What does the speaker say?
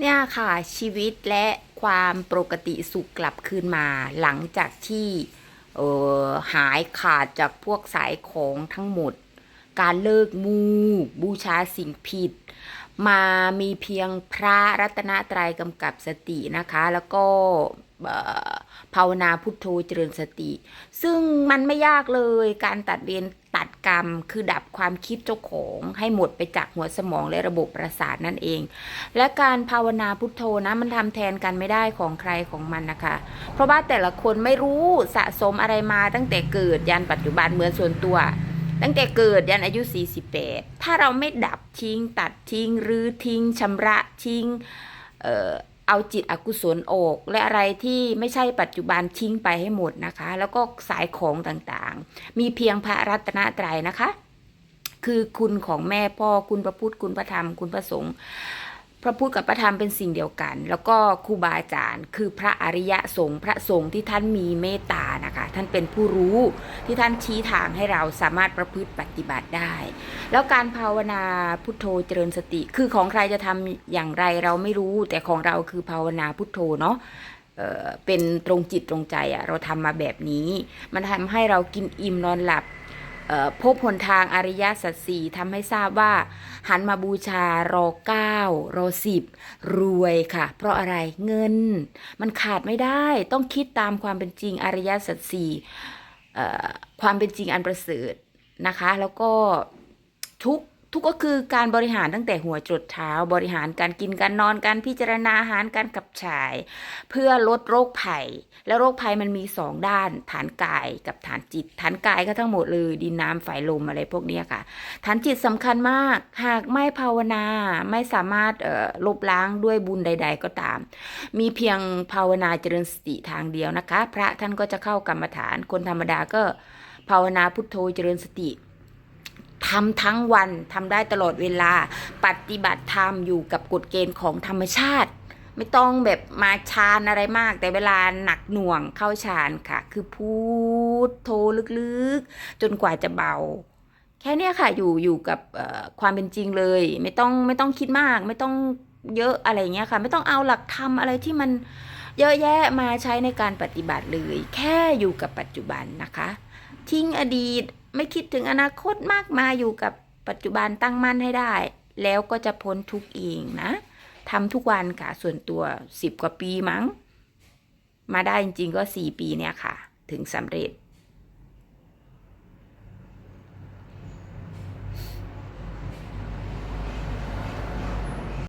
เนี่ยค่ะชีวิตและความปกติสุขกลับคืนมา หลังจากที่เออหายขาดจากพวกสายของทั้งหมด การเลิกมูบูชาสิ่งผิด มามีเพียงพระรัตนตรัยกำกับสตินะคะ แล้วก็ภาวนาพุทโธเจริญสติ ซึ่งมันไม่ยากเลยการตัดเวรตัด กรรม คือดับความคิดเจ้าของให้หมดไปจากหัวสมองและระบบประสาทนั่นเอง และการภาวนาพุทโธนะมันทำแทนกันไม่ได้ของใครของมันนะคะ เพราะว่าแต่ละคนไม่รู้สะสมอะไรมาตั้งแต่เกิดยันปัจจุบันเหมือนส่วนตัว ตั้งแต่เกิดยันอายุ 48 ถ้าเราไม่ดับทิ้งตัดทิ้งหรือทิ้งชำระทิ้ง เอาจิตอกุศลออก และอะไรที่ไม่ใช่ปัจจุบันทิ้งไปให้หมดนะคะ แล้วก็สายของต่างๆ มีเพียงพระรัตนตรัยนะคะ คือคุณของแม่พ่อคุณพระพุทธคุณพระธรรมคุณพระสงฆ์ พระพุทธกับพระธรรมเป็นสิ่งเดียวกัน แล้วก็ครูบาอาจารย์ คือพระอริยสงฆ์พระสงฆ์ที่ท่านมีเมตตานะคะ ท่านเป็นผู้รู้ที่ท่านชี้ทางให้เราสามารถประพฤติปฏิบัติได้ แล้วการภาวนาพุทโธเจริญสติ คือของใครจะทำอย่างไรเราไม่รู้ แต่ของเราคือภาวนาพุทโธเนาะเเป็นตรงจิตตรงใจอะเราทำมาแบบนี้ มันทำให้เรากินอิ่มนอนหลับ พบหนทางอริยสัจสี่ทำให้ทราบว่า หันมาบูชารอเก้ารอสิบรวยค่ะ เพราะอะไรเงิน มันขาดไม่ได้ต้องคิดตามความเป็นจริงอริยสัจสี่ความเป็นจริงอันประเสริฐนะคะ แล้วก็ทุก ทุกก็คือการบริหารตั้งแต่หัวจรดเท้า บริหารการกินการนอนการพิจารณาอาหารการขับถ่าย เพื่อลดโรคภัย แล้วโรคภัยมันมีสองด้าน ฐานกายกับฐานจิต ฐานกายก็ทั้งหมดเลยดินน้ำไฟลมอะไรพวกนี้ค่ะ ฐานจิตสำคัญมาก หากไม่ภาวนาไม่สามารถเอ่อลบล้างด้วยบุญใด ๆ ก็ตาม มีเพียงภาวนาเจริญสติทางเดียวนะคะ พระท่านก็จะเข้ากรรมฐานคนธรรมดาก็ภาวนาพุทโธเจริญสติ ทำทั้งวันทำได้ตลอดเวลา ปฏิบัติธรรมอยู่กับกฎเกณฑ์ของธรรมชาติ ไม่ต้องแบบมาฌานอะไรมาก แต่เวลาหนักหน่วงเข้าฌานค่ะ คือพูดโทลึกๆ จนกว่าจะเบา แค่นี้ค่ะอยู่อยู่กับความเป็นจริงเลย ไม่ต้องไม่ต้องคิดมาก ไม่ต้องเยอะอะไรเงี้ยค่ะ ไม่ต้องเอาหลักธรรมอะไรที่มัน เยอะแยะมาใช้ในการปฏิบัติเลย แค่อยู่กับปัจจุบันนะคะ ทิ้งอดีตไม่คิดถึงอนาคตมากมาอยู่กับปัจจุบันตั้งมั่นให้ได้ แล้วก็จะพ้นทุกเองนะทำทุกวันค่ะส่วนตัวสิบกว่าปีมั้ง มาได้จริงๆก็สี่ปีเนี่ยค่ะ ถึงสำเร็จ